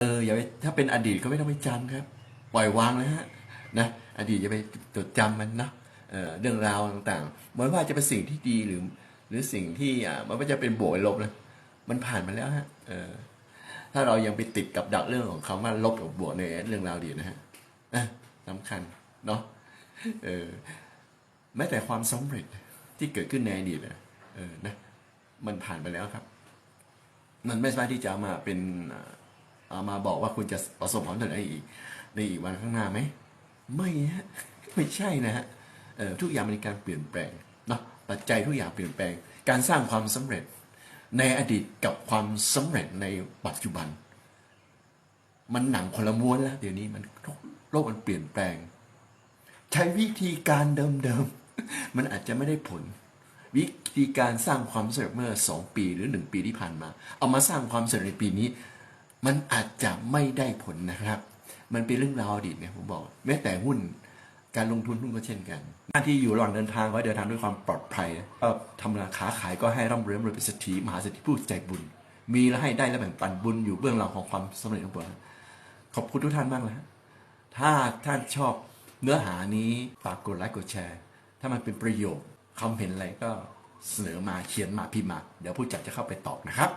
เอออย่าไปถ้าเป็นอดีตก็ไม่ต้องไปจำครับ ปล่อยวางเลยฮะนะอดีตอย่าไปจดจำมันนะเออเรื่องราวต่างๆไม่ว่าจะเป็นสิ่งที่ดีหรือ หรือสิ่งที่อ่ามันก็จะเป็นบวกหรือลบนะมันผ่านมาแล้วฮะเออถ้าเรายังไปติดกับดักเรื่องของคำว่าลบกับบวกในเรื่องราวดีนะฮะสำคัญเนาะเออแม้แต่ความสำเร็จที่เกิดขึ้นในอดีตนะเออนะมันผ่านไปแล้วครับ มันไม่สามารถที่จะมาเป็นอ่า มาบอกว่าคุณจะประสบความสำเร็จอีกในอีกวันข้างหน้าไหมไม่ฮะไม่ใช่นะฮะทุกอย่างมันการเปลี่ยนแปลงเนาะปัจจัยทุกอย่างเปลี่ยนแปลง การสร้างความสำเร็จในอดีตกับความสำเร็จในปัจจุบัน มันหนังคนละม้วนแล้วเดี๋ยวนี้มันโลกมันเปลี่ยนแปลง ใช้วิธีการเดิมๆมันอาจจะไม่ได้ผล วิธีการสร้างความสำเร็จเมื่อสองปีหรือหนึ่งปีที่ผ่านมา เอามาสร้างความสำเร็จในปีนี้ มันอาจจะไม่ได้ผลนะครับ มันเป็นเรื่องราวอดีตเนี่ยผมบอก แม้แต่หุ้นการลงทุนหุ้นก็เช่นกันหน้าที่อยู่ระหว่างเดินทางก็เดินทางด้วยความปลอดภัยก็ทำราค้าขายก็ให้ร่ำรวยรวยเป็นเศรษฐีมหาเศรษฐีผู้ใจบุญ มีและให้ได้และแบ่งปันบุญอยู่เบื้องหลังของความสำเร็จของผมขอบคุณทุกท่านมากเลยถ้าท่านชอบเนื้อหานี้ฝากกดไลค์กดแชร์ ถ้ามันเป็นประโยชน์คำเห็นอะไรก็เสนอมาเขียนมาพิมพ์มา เดี๋ยวผู้จัดจะเข้าไปตอบนะครับ